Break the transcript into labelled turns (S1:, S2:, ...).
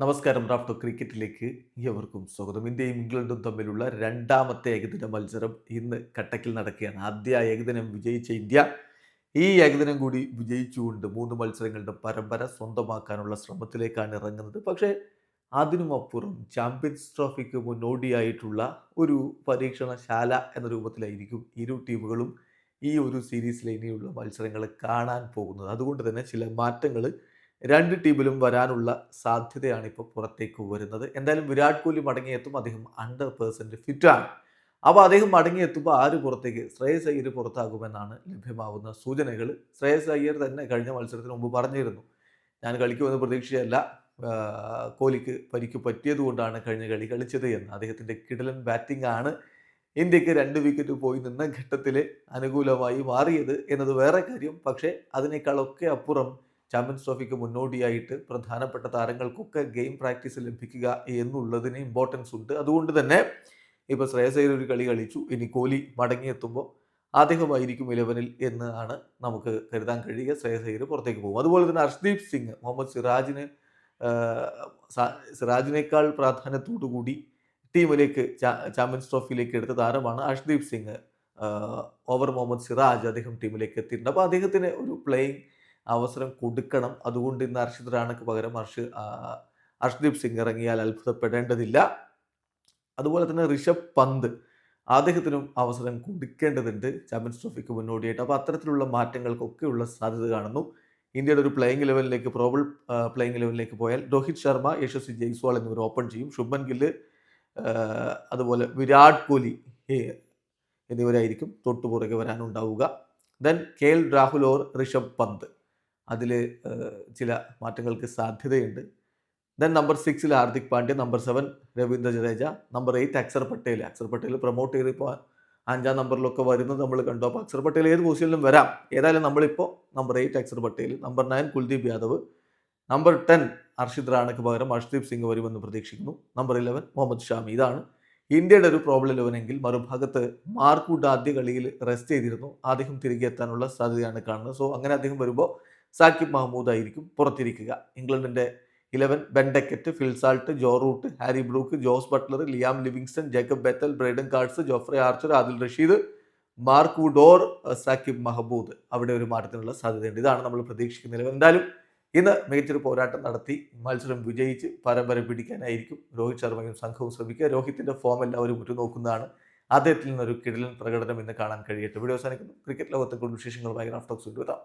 S1: നമസ്കാരം റാഫ്റ്റോ ക്രിക്കറ്റിലേക്ക് ഏവർക്കും സ്വാഗതം. ഇന്ത്യയും ഇംഗ്ലണ്ടും തമ്മിലുള്ള രണ്ടാമത്തെ ഏകദിന മത്സരം ഇന്ന് കട്ടക്കിൽ നടക്കുകയാണ്. ആദ്യ ഏകദിനം വിജയിച്ച ഇന്ത്യ ഈ ഏകദിനം കൂടി വിജയിച്ചുകൊണ്ട് മൂന്ന് മത്സരങ്ങളുടെ പരമ്പര സ്വന്തമാക്കാനുള്ള ശ്രമത്തിലേക്കാണ് ഇറങ്ങുന്നത്. പക്ഷേ അതിനുമപ്പുറം ചാമ്പ്യൻസ് ട്രോഫിക്ക് മുന്നോടിയായിട്ടുള്ള ഒരു പരീക്ഷണശാല എന്ന രൂപത്തിലായിരിക്കും ഇരു ടീമുകളും ഈ ഒരു സീരീസിലെ ഇനിയുള്ള മത്സരങ്ങൾ കാണാൻ പോകുന്നത്. അതുകൊണ്ട് തന്നെ ചില മാറ്റങ്ങൾ രണ്ട് ടീമിലും വരാനുള്ള സാധ്യതയാണ് ഇപ്പോൾ പുറത്തേക്ക് വരുന്നത്. എന്തായാലും വിരാട് കോഹ്ലി മടങ്ങിയെത്തും അദ്ദേഹം ഹൺഡ്രഡ് പേഴ്സന്റ് ഫിറ്റാണ് അപ്പോൾ അദ്ദേഹം മടങ്ങിയെത്തുമ്പോൾ ആര് പുറത്തേക്ക്? ശ്രേയസ് അയ്യർ പുറത്താകുമെന്നാണ് ലഭ്യമാവുന്ന സൂചനകൾ. ശ്രേയസ് അയ്യർ തന്നെ കഴിഞ്ഞ മത്സരത്തിന് മുമ്പ് പറഞ്ഞിരുന്നു ഞാൻ കളിക്കുമെന്ന് പ്രതീക്ഷയല്ല കോഹ്ലിക്ക് പരിക്ക് പറ്റിയതുകൊണ്ടാണ് കഴിഞ്ഞ കളി കളിച്ചത് എന്ന്. അദ്ദേഹത്തിന്റെ കിടലൻ ബാറ്റിംഗ് ആണ് ഇന്ത്യയ്ക്ക് രണ്ട് വിക്കറ്റ് പോയി നിന്ന ഘട്ടത്തിൽ അനുകൂലമായി മാറിയത് എന്നത് വേറെ കാര്യം. പക്ഷേ അതിനേക്കാളൊക്കെ അപ്പുറം ചാമ്പ്യൻസ് ട്രോഫിക്ക് മുന്നോടിയായിട്ട് പ്രധാനപ്പെട്ട താരങ്ങൾക്കൊക്കെ ഗെയിം പ്രാക്ടീസ് ലഭിക്കുക എന്നുള്ളതിന് ഇമ്പോർട്ടൻസ് ഉണ്ട്. അതുകൊണ്ട് തന്നെ ഇപ്പോൾ ശ്രേയസ് ഒരു കളി കളിച്ചു. ഇനി കോഹ്ലി മടങ്ങിയെത്തുമ്പോൾ അദ്ദേഹമായിരിക്കും ഇലവനിൽ എന്നാണ് നമുക്ക് കരുതാൻ കഴിയുക. ശ്രേയസ് പുറത്തേക്ക് പോകും. അതുപോലെ തന്നെ ഹർഷ്ദീപ് സിംഗ് മുഹമ്മദ് സിറാജിന് സിറാജിനേക്കാൾ പ്രാധാന്യത്തോടു കൂടി ടീമിലേക്ക് ചാമ്പ്യൻസ് ട്രോഫിയിലേക്ക് എടുത്ത താരമാണ് ഹർഷ്ദീപ് സിംഗ്. ഓവർ മുഹമ്മദ് സിറാജ് അദ്ദേഹം ടീമിലേക്ക് എത്തിയിട്ടുണ്ട്. അപ്പോൾ അദ്ദേഹത്തിന് ഒരു പ്ലേയിങ് അവസരം കൊടുക്കണം. അതുകൊണ്ട് ഇന്ന് അർഷിദ് റാണക്ക് പകരം ഹർഷ് അർഷ്ദീപ് സിംഗ് ഇറങ്ങിയാൽ അത്ഭുതപ്പെടേണ്ടതില്ല. അതുപോലെ തന്നെ ഋഷഭ് പന്ത് അദ്ദേഹത്തിനും അവസരം കൊടുക്കേണ്ടതുണ്ട്. ചാമ്പ്യൻസ് ട്രോഫിക്ക് മുന്നോടിയായിട്ട്. അപ്പോൾ അത്തരത്തിലുള്ള മാറ്റങ്ങൾക്കൊക്കെയുള്ള സാധ്യത കാണുന്നു. ഇന്ത്യയുടെ ഒരു പ്ലേയിങ് ലെവലിലേക്ക് പ്രോബിൾ പ്ലേയിങ് ലെവലിലേക്ക് പോയാൽ രോഹിത് ശർമ്മ യശസ്വി ജയ്സ്വാൾ എന്നിവർ ഓപ്പൺ ചെയ്യും. ശുഭൻ ഗില്ല് അതുപോലെ വിരാട് കോഹ്ലി എന്നിവരായിരിക്കും തൊട്ടുപുറകെ വരാനുണ്ടാവുക. Then K L Rahul or Rishabh Pant. അതിൽ ചില മാറ്റങ്ങൾക്ക് സാധ്യതയുണ്ട്. ദെൻ നമ്പർ സിക്സിൽ Hardik Pandya number seven Ravindra Jadeja number eight Axar Patel Axar Patel promote ചെയ്തിപ്പോൾ അഞ്ചാം നമ്പറിലൊക്കെ വരുന്നത് നമ്മൾ കണ്ടു. അപ്പോൾ അക്സർ പട്ടേൽ ഏത് പൊസിഷനിലും വരാം. ഏതായാലും നമ്മളിപ്പോൾ number eight Axar Patel number nine Kuldeep Yadav number ten Harshit റാണക്ക് പകരം അർഷ്ദീപ് സിംഗ് വരുമെന്ന് പ്രതീക്ഷിക്കുന്നു. Number eleven Mohammed Shami. ഇതാണ് ഇന്ത്യയുടെ ഒരു പ്രോബ്ലം ഇലവനെങ്കിൽ മറുഭാഗത്ത് മാർക്കൂട്ട് ആദ്യ കളിയിൽ റെസ്റ്റ് ചെയ്തിരുന്നു. അദ്ദേഹം തിരികെ എത്താനുള്ള സാധ്യതയാണ് കാണുന്നത്. സോ അങ്ങനെ അദ്ദേഹം വരുമ്പോൾ സാക്കിബ് മഹമ്മൂദ് ആയിരിക്കും പുറത്തിരിക്കുക. ഇംഗ്ലണ്ടിന്റെ eleven Ben Duckett Phil Salt Joe Root Harry Brook Jos Buttler Liam Livingstone Jacob Bethell Brydon Carse Jofra Archer Adil Rashid Mark Wood or Saqib Mahmood അവിടെ ഒരു മാറ്റത്തിനുള്ള സാധ്യതയുണ്ട്. ഇതാണ് നമ്മൾ പ്രതീക്ഷിക്കുന്ന നിലവിൽ എന്തായാലും ഇന്ന് മികച്ചൊരു പോരാട്ടം നടത്തി മത്സരം വിജയിച്ച് പരമ്പര പിടിക്കാനായിരിക്കും രോഹിത് ശർമ്മയും സംഘവും ശ്രമിക്കുക. രോഹിത്തിന്റെ ഫോം എല്ലാവരും ഉറ്റുനോക്കുന്നതാണ്. അദ്ദേഹത്തിൽ നിന്നൊരു കിടലൻ പ്രകടനം ഇന്ന് കാണാൻ കഴിയട്ടെ. വീഡിയോ അവസാനിക്കുന്നു. ക്രിക്കറ്റ് ലോകത്തെ കൂടുതൽ വിശേഷങ്ങളുമായി റാഫ്റ്റോക്സ് കൊണ്ടുവരാം